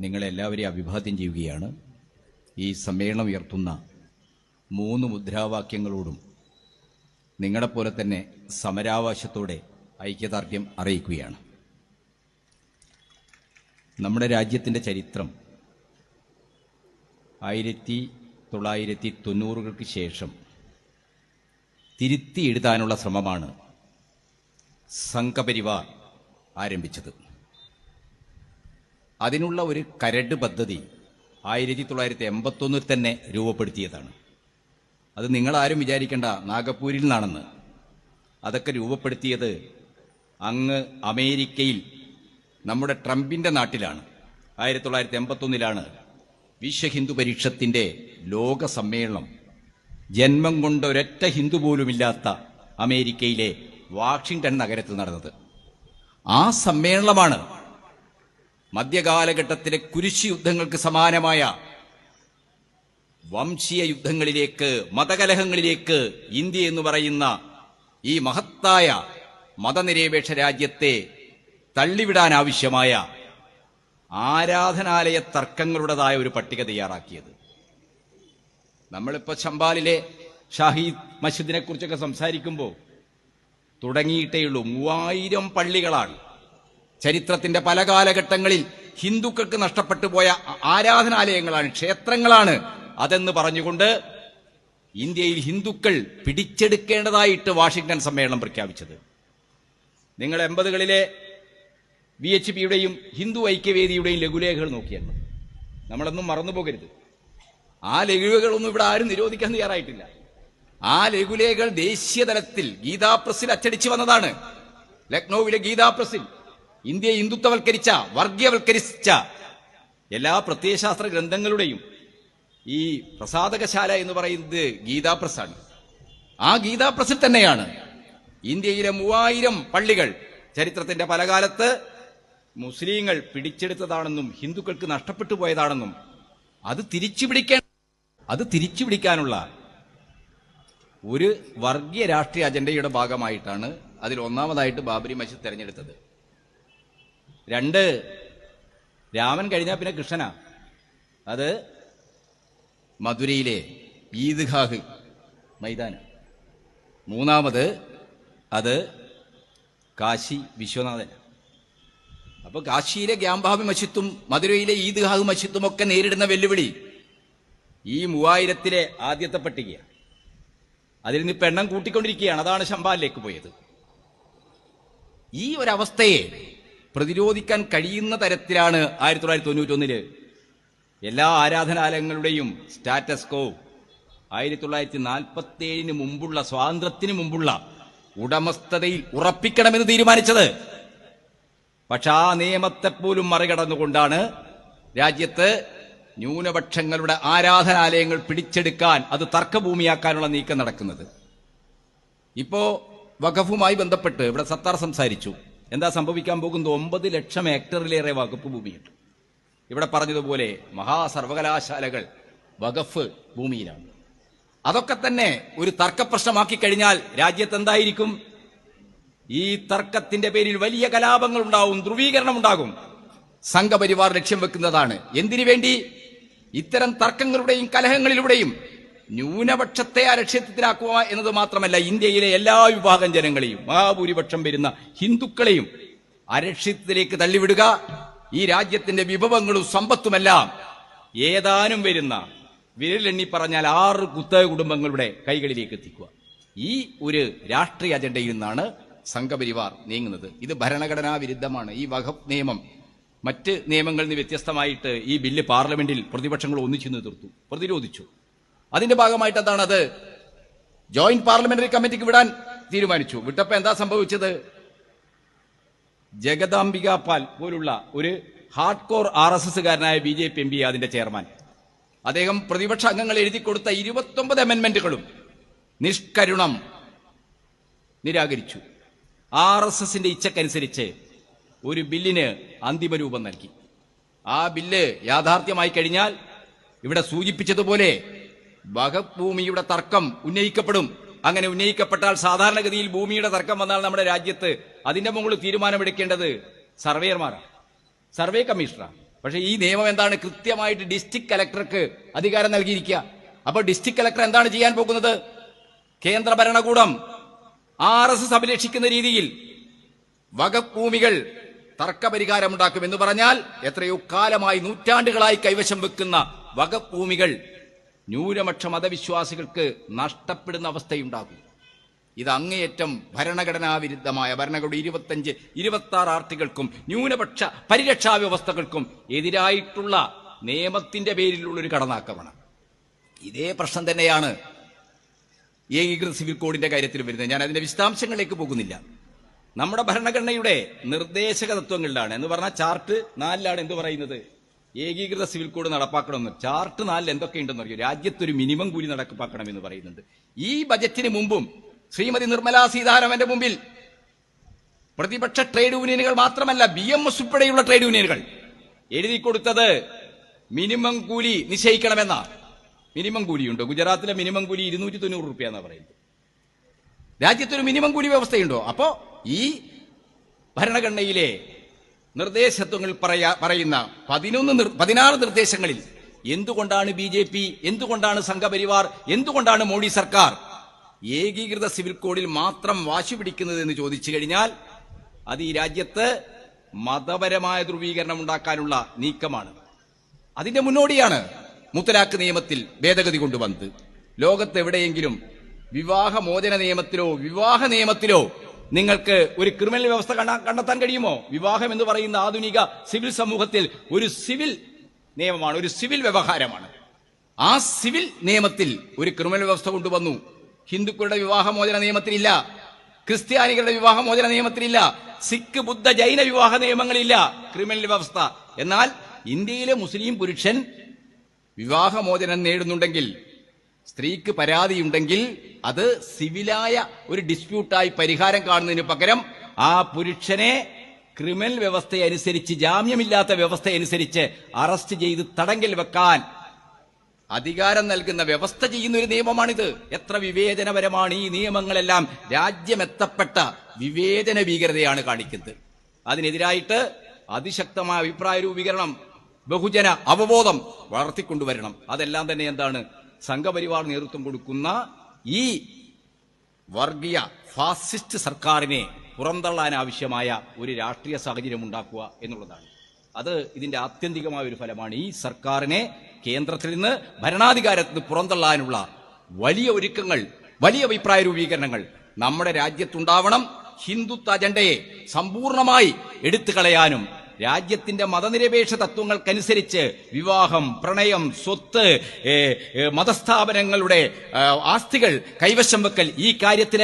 നിങ്ങളെല്ലാവരെയും അഭിവാദ്യം ചെയ്യുകയാണ്. ഈ സമ്മേളനം ഉയർത്തുന്ന മൂന്ന് മുദ്രാവാക്യങ്ങളോടും നിങ്ങളെപ്പോലെ തന്നെ സമരാവകാശത്തോടെ ഐക്യദാർഢ്യം അറിയിക്കുകയാണ്. നമ്മുടെ രാജ്യത്തിന്റെ ചരിത്രം ആയിരത്തി തൊള്ളായിരത്തി തൊണ്ണൂറുകൾക്ക് ശേഷം തിരുത്തി എഴുതാനുള്ള ശ്രമമാണ് സംഘപരിവാർ ആരംഭിച്ചത്. അതിനുള്ള ഒരു കരട് പദ്ധതി ആയിരത്തി തൊള്ളായിരത്തി എൺപത്തൊന്നിൽ തന്നെ രൂപപ്പെടുത്തിയതാണ്. അത് നിങ്ങളാരും വിചാരിക്കേണ്ട നാഗപ്പൂരിൽ നിന്നാണെന്ന്. അതൊക്കെ രൂപപ്പെടുത്തിയത് അങ്ങ് അമേരിക്കയിൽ നമ്മുടെ ട്രംപിന്റെ നാട്ടിലാണ്. ആയിരത്തി തൊള്ളായിരത്തി എൺപത്തൊന്നിലാണ് വിശ്വ ഹിന്ദു പരീക്ഷത്തിന്റെ ലോക സമ്മേളനം. ജന്മം കൊണ്ട് ഒരൊറ്റ ഹിന്ദു പോലുമില്ലാത്ത അമേരിക്കയിലെ വാഷിങ്ടൺ നഗരത്തിൽ നടന്നത്. ആ സമ്മേളനമാണ് മധ്യകാലഘട്ടത്തിലെ കുരിശി യുദ്ധങ്ങൾക്ക് സമാനമായ വംശീയ യുദ്ധങ്ങളിലേക്ക് മതകലഹങ്ങളിലേക്ക് ഇന്ത്യ എന്ന് പറയുന്ന ഈ മഹത്തായ മതനിരപേക്ഷ രാജ്യത്തെ തള്ളിവിടാൻ ആവശ്യമായ ആരാധനാലയ തർക്കങ്ങളുടേതായ ഒരു പട്ടിക തയ്യാറാക്കിയത്. നമ്മളിപ്പോ ചമ്പാലിലെ ഷാഹിദ് മസ്ജിദിനെ കുറിച്ചൊക്കെ സംസാരിക്കുമ്പോൾ തുടങ്ങിയിട്ടേയുള്ളൂ മൂവായിരം പള്ളികളാണ്. ചരിത്രത്തിന്റെ പല കാലഘട്ടങ്ങളിൽ ഹിന്ദുക്കൾക്ക് നഷ്ടപ്പെട്ടു പോയ ആരാധനാലയങ്ങളാണ് ക്ഷേത്രങ്ങളാണ്. അതെന്ന് പറഞ്ഞുകൊണ്ട് ഇന്ത്യയിൽ ഹിന്ദുക്കൾ പിടിച്ചെടുക്കേണ്ടതായിട്ട് വാഷിംഗ്ടൺ സമ്മേളനം പ്രഖ്യാപിച്ചത്. നിങ്ങൾ എൺപതുകളിലെ വി എച്ച് പിയുടെയും ഹിന്ദു ഐക്യവേദിയുടെയും ലഘുലേഖകൾ നോക്കിയായിരുന്നു നമ്മളൊന്നും മറന്നു പോകരുത്. ആ ലഘുലേഖകളൊന്നും ഇവിടെ ആരും നിരോധിക്കാൻ തയ്യാറായിട്ടില്ല. ആ ലഘുലേഖകൾ ദേശീയ തലത്തിൽ ഗീതാ പ്രസിൽ അച്ചടിച്ചു വന്നതാണ്. ലക്നൌവിലെ ഗീതാ പ്രസിൽ. ഇന്ത്യയെ ഹിന്ദുത്വവൽക്കരിച്ച വർഗീയവൽക്കരിച്ച എല്ലാ പ്രത്യയശാസ്ത്ര ഗ്രന്ഥങ്ങളുടെയും ഈ പ്രസാദകശാല എന്ന് പറയുന്നത് ഗീതാപ്രസാണ് ആ ഗീതാപ്രസിൽ തന്നെയാണ് ഇന്ത്യയിലെ മൂവായിരം പള്ളികൾ ചരിത്രത്തിന്റെ പല കാലത്ത് മുസ്ലിങ്ങൾ പിടിച്ചെടുത്തതാണെന്നും ഹിന്ദുക്കൾക്ക് നഷ്ടപ്പെട്ടു പോയതാണെന്നും അത് തിരിച്ചു പിടിക്കാൻ അത് തിരിച്ചു പിടിക്കാനുള്ള ഒരു വർഗീയ രാഷ്ട്രീയ അജണ്ടയുടെ ഭാഗമായിട്ടാണ് അതിൽ ഒന്നാമതായിട്ട് ബാബരി മസ്ജിദ് തെരഞ്ഞെടുത്തത്. രണ്ട് രാമൻ കഴിഞ്ഞാൽ പിന്നെ കൃഷ്ണനാ. അത് മധുരയിലെ ഈദ്ഗാഹ് മൈതാനം. മൂന്നാമത് അത് കാശി വിശ്വനാഥൻ. അപ്പോൾ കാശിയിലെ ഗ്യാംബാബി മഷിത്തും മധുരയിലെ ഈദ്ഗാഹ് മഷിത്തും ഒക്കെ നേരിടുന്ന വെല്ലുവിളി ഈ മൂവായിരത്തിലെ ആദ്യത്തെ പട്ടികയാണ്. അതിൽ നിന്ന് പെണ്ണം കൂട്ടിക്കൊണ്ടിരിക്കുകയാണ്. അതാണ് ശമ്പാലിലേക്ക് പോയത്. ഈ ഒരവസ്ഥയെ പ്രതിരോധിക്കാൻ കഴിയുന്ന തരത്തിലാണ് ആയിരത്തി തൊള്ളായിരത്തി എല്ലാ ആരാധനാലയങ്ങളുടെയും സ്റ്റാറ്റസ് കോ ആയിരത്തി തൊള്ളായിരത്തി നാൽപ്പത്തി ഏഴിന് മുമ്പുള്ള സ്വാതന്ത്ര്യത്തിന് മുമ്പുള്ള ഉടമസ്ഥതയിൽ ഉറപ്പിക്കണമെന്ന് തീരുമാനിച്ചത്. പക്ഷെ ആ നിയമത്തെ പോലും മറികടന്നുകൊണ്ടാണ് രാജ്യത്ത് ന്യൂനപക്ഷങ്ങളുടെ ആരാധനാലയങ്ങൾ പിടിച്ചെടുക്കാൻ അത് തർക്കഭൂമിയാക്കാനുള്ള നീക്കം നടക്കുന്നത്. ഇപ്പോ വഖഫുമായി ബന്ധപ്പെട്ട് ഇവിടെ സത്താർ സംസാരിച്ചു. എന്താ സംഭവിക്കാൻ പോകുന്നത്? ഒമ്പത് ലക്ഷം ഹെക്ടറിലേറെ വകുപ്പ് ഭൂമിയുണ്ട് ഇവിടെ പറഞ്ഞതുപോലെ മഹാസർവകലാശാലകൾ വകഫ് ഭൂമിയിലാണ്. അതൊക്കെ തന്നെ ഒരു തർക്കപ്രശ്നമാക്കി കഴിഞ്ഞാൽ രാജ്യത്ത് എന്തായിരിക്കും ഈ തർക്കത്തിന്റെ പേരിൽ വലിയ കലാപങ്ങൾ ഉണ്ടാവും ധ്രുവീകരണം ഉണ്ടാകും. സംഘപരിവാർ ലക്ഷ്യം വെക്കുന്നതാണ്. എന്തിനു വേണ്ടി? ഇത്തരം തർക്കങ്ങളുടെയും കലഹങ്ങളിലൂടെയും ന്യൂനപക്ഷത്തെ അരക്ഷ്യത്തിലാക്കുക എന്നത് മാത്രമല്ല ഇന്ത്യയിലെ എല്ലാ വിഭാഗം ജനങ്ങളെയും മഹാഭൂരിപക്ഷം വരുന്ന ഹിന്ദുക്കളെയും അരക്ഷിതത്തിലേക്ക് തള്ളിവിടുക. ഈ രാജ്യത്തിന്റെ വിഭവങ്ങളും സമ്പത്തുമെല്ലാം ഏതാനും വരുന്ന വിരലെണ്ണി പറഞ്ഞാൽ ആറ് കുത്തക കുടുംബങ്ങളുടെ കൈകളിലേക്ക് എത്തിക്കുക. ഈ ഒരു രാഷ്ട്രീയ അജണ്ടയിൽ നിന്നാണ് സംഘപരിവാർ നീങ്ങുന്നത്. ഇത് ഭരണഘടനാ വിരുദ്ധമാണ്. ഈ വഖഫ് നിയമം മറ്റ് നിയമങ്ങളിൽ നിന്ന് വ്യത്യസ്തമായിട്ട് ഈ ബില്ല് പാർലമെന്റിൽ പ്രതിപക്ഷങ്ങൾ ഒന്നിച്ചു നിർത്തും പ്രതിരോധിച്ചു. അതിന്റെ ഭാഗമായിട്ട് എന്താണ് അത് ജോയിന്റ് പാർലമെന്ററി കമ്മിറ്റിക്ക് വിടാൻ തീരുമാനിച്ചു. വിട്ടപ്പോ എന്താ സംഭവിച്ചത്? ജഗദാംബിക പാൽ പോലുള്ള ഒരു hard core R S എസ്സുകാരനായ B J P M P അതിന്റെ ചെയർമാൻ. അദ്ദേഹം പ്രതിപക്ഷ അംഗങ്ങൾ എഴുതി കൊടുത്ത ഇരുപത്തൊമ്പത് അമെന്മെന്റുകളും നിഷ്കരുണം നിരാകരിച്ചു. ആർ എസ് എസിന്റെ ഇച്ഛക്കനുസരിച്ച് ഒരു ബില്ലിന് അന്തിമ രൂപം നൽകി. ആ ബില്ല് യാഥാർത്ഥ്യമായി കഴിഞ്ഞാൽ ഇവിടെ സൂചിപ്പിച്ചതുപോലെ വഖഫ് ഭൂമിയുടെ തർക്കം ഉന്നയിക്കപ്പെടും. അങ്ങനെ ഉന്നയിക്കപ്പെട്ടാൽ സാധാരണഗതിയിൽ ഭൂമിയുടെ തർക്കം വന്നാൽ നമ്മുടെ രാജ്യത്ത് അതിന്റെ മുകളിൽ തീരുമാനമെടുക്കേണ്ടത് സർവേയർമാരാണ്. സർവേ കമ്മീഷണറാണ്. പക്ഷേ ഈ നിയമം എന്താണ്? കൃത്യമായിട്ട് ഡിസ്ട്രിക്ട് കലക്ടർക്ക് അധികാരം നൽകിയിരിക്കുക. അപ്പോൾ ഡിസ്ട്രിക്ട് കലക്ടർ എന്താണ് ചെയ്യാൻ പോകുന്നത്? കേന്ദ്ര ഭരണകൂടം ആർ എസ് അഭിലഷിക്കുന്ന രീതിയിൽ വകഭൂമികൾ തർക്കപരിഹാരമുണ്ടാക്കും എന്ന് പറഞ്ഞാൽ എത്രയോ കാലമായി നൂറ്റാണ്ടുകളായി കൈവശം വെക്കുന്ന വകഭൂമികൾ ന്യൂനപക്ഷ മതവിശ്വാസികൾക്ക് നഷ്ടപ്പെടുന്ന അവസ്ഥയുണ്ടാകും. ഇത് അങ്ങേയറ്റം ഭരണഘടനാ വിരുദ്ധമായ ഭരണഘടന ഇരുപത്തഞ്ച് ഇരുപത്തി ആറ് ആർട്ടികൾക്കും ന്യൂനപക്ഷ പരിരക്ഷാ വ്യവസ്ഥകൾക്കും എതിരായിട്ടുള്ള നിയമത്തിന്റെ പേരിലുള്ള ഒരു കടന്നാക്രമണം. ഇതേ പ്രശ്നം തന്നെയാണ് ഏകീകൃത സിവിൽ കോഡിന്റെ കാര്യത്തിൽ വരുന്നത്. ഞാൻ അതിന്റെ വിശദാംശങ്ങളിലേക്ക് പോകുന്നില്ല. നമ്മുടെ ഭരണഘടനയുടെ നിർദ്ദേശക തത്വങ്ങളിലാണ് എന്ന് പറഞ്ഞാൽ ചാർട്ട് നാലിലാണ് എന്ത് പറയുന്നത്? ഏകീകൃത സിവിൽ കോഡ് നടപ്പാക്കണമെന്ന് ചാർട്ട് നാലിൽ എന്തൊക്കെയുണ്ടെന്ന് അറിയോ രാജ്യത്തൊരു മിനിമം കൂലി നടപ്പാക്കണമെന്ന് പറയുന്നുണ്ട്. ഈ ബജറ്റിന് മുമ്പും ശ്രീമതി നിർമ്മലാ സീതാരാമന്റെ മുമ്പിൽ പ്രതിപക്ഷ ട്രേഡ് യൂണിയനുകൾ മാത്രമല്ല ബി എം എസ് ഉൾപ്പെടെയുള്ള ട്രേഡ് യൂണിയനുകൾ എഴുതി കൊടുത്തത് മിനിമം കൂലി നിശ്ചയിക്കണമെന്ന. മിനിമം കൂലിയുണ്ടോ? ഗുജറാത്തിലെ മിനിമം കൂലി ഇരുന്നൂറ്റി തൊണ്ണൂറ് റുപ്യ എന്നാ പറയുന്നത്. രാജ്യത്തൊരു മിനിമം കൂലി വ്യവസ്ഥയുണ്ടോ? അപ്പോ ഈ ഭരണഘടനയിലെ നിർദ്ദേശത്വങ്ങൾ പറയാ പറയുന്ന പതിനൊന്ന് പതിനാറ് നിർദ്ദേശങ്ങളിൽ എന്തുകൊണ്ടാണ് ബി ജെ പി എന്തുകൊണ്ടാണ് സംഘപരിവാർ എന്തുകൊണ്ടാണ് മോഡി സർക്കാർ ഏകീകൃത സിവിൽ കോഡിൽ മാത്രം വാശി പിടിക്കുന്നത് എന്ന് ചോദിച്ചു കഴിഞ്ഞാൽ അത് ഈ രാജ്യത്ത് മതപരമായ ധ്രുവീകരണം ഉണ്ടാക്കാനുള്ള നീക്കമാണ്. അതിന്റെ മുന്നോടിയാണ് മുത്തലാഖ് നിയമത്തിൽ ഭേദഗതി കൊണ്ടുവന്നത്. ലോകത്ത് എവിടെയെങ്കിലും വിവാഹമോചന നിയമത്തിലോ വിവാഹ നിയമത്തിലോ നിങ്ങൾക്ക് ഒരു ക്രിമിനൽ വ്യവസ്ഥ കണ്ട- കണ്ടെത്താൻ കഴിയുമോ? വിവാഹം എന്ന് പറയുന്ന ആധുനിക സിവിൽ സമൂഹത്തിൽ ഒരു സിവിൽ നിയമമാണ് ഒരു സിവിൽ വ്യവഹാരമാണ്. ആ സിവിൽ നിയമത്തിൽ ഒരു ക്രിമിനൽ വ്യവസ്ഥ കൊണ്ടുവന്നു. ഹിന്ദുക്കളുടെ വിവാഹമോചന നിയമത്തിലില്ല. ക്രിസ്ത്യാനികളുടെ വിവാഹമോചന നിയമത്തിലില്ല. സിഖ് ബുദ്ധ ജൈന വിവാഹ നിയമങ്ങളില്ല. ക്രിമിനൽ വ്യവസ്ഥ. എന്നാൽ ഇന്ത്യയിലെ മുസ്ലിം പുരുഷൻ വിവാഹമോചനം നേടുന്നുണ്ടെങ്കിൽ സ്ത്രീക്ക് പരാതിയുണ്ടെങ്കിൽ അത് സിവിലായ ഒരു ഡിസ്പ്യൂട്ടായി പരിഹാരം കാണുന്നതിന് പകരം ആ പുരുഷനെ ക്രിമിനൽ വ്യവസ്ഥയനുസരിച്ച് ജാമ്യമില്ലാത്ത വ്യവസ്ഥയനുസരിച്ച് അറസ്റ്റ് ചെയ്ത് തടങ്കൽ വെക്കാൻ അധികാരം നൽകുന്ന വ്യവസ്ഥ ചെയ്യുന്ന ഒരു നിയമമാണിത്. എത്ര വിവേചനപരമാണ് ഈ നിയമങ്ങളെല്ലാം. രാജ്യമെത്തപ്പെട്ട വിവേചന ഭീകരതയാണ് കാണിക്കുന്നത്. അതിനെതിരായിട്ട് അതിശക്തമായ അഭിപ്രായ രൂപീകരണം ബഹുജന അവബോധം വളർത്തിക്കൊണ്ടുവരണം. അതെല്ലാം തന്നെ എന്താണ് സംഘപരിവാർ നേതൃത്വം കൊടുക്കുന്ന ഈ വർഗീയ ഫാസിസ്റ്റ് സർക്കാരിനെ പുറന്തള്ളാൻ ആവശ്യമായ ഒരു രാഷ്ട്രീയ സാഹചര്യം ഉണ്ടാക്കുക എന്നുള്ളതാണ്. അത് ഇതിന്റെ ആത്യന്തികമായ ഒരു ഫലമാണ്. ഈ സർക്കാരിനെ കേന്ദ്രത്തിൽ നിന്ന് ഭരണാധികാരത്തിൽ നിന്ന് പുറന്തള്ളാനുള്ള വലിയ ഒരുക്കങ്ങൾ വലിയ അഭിപ്രായ രൂപീകരണങ്ങൾ നമ്മുടെ രാജ്യത്തുണ്ടാവണം. ഹിന്ദുത്വ അജണ്ടയെ സമ്പൂർണമായി എടുത്തു കളയാനും രാജ്യത്തിന്റെ മതനിരപേക്ഷ തത്വങ്ങൾക്കനുസരിച്ച് വിവാഹം പ്രണയം സ്വത്ത് മതസ്ഥാപനങ്ങളുടെ ആസ്തികൾ കൈവശം വെക്കൽ ഈ കാര്യത്തിലെ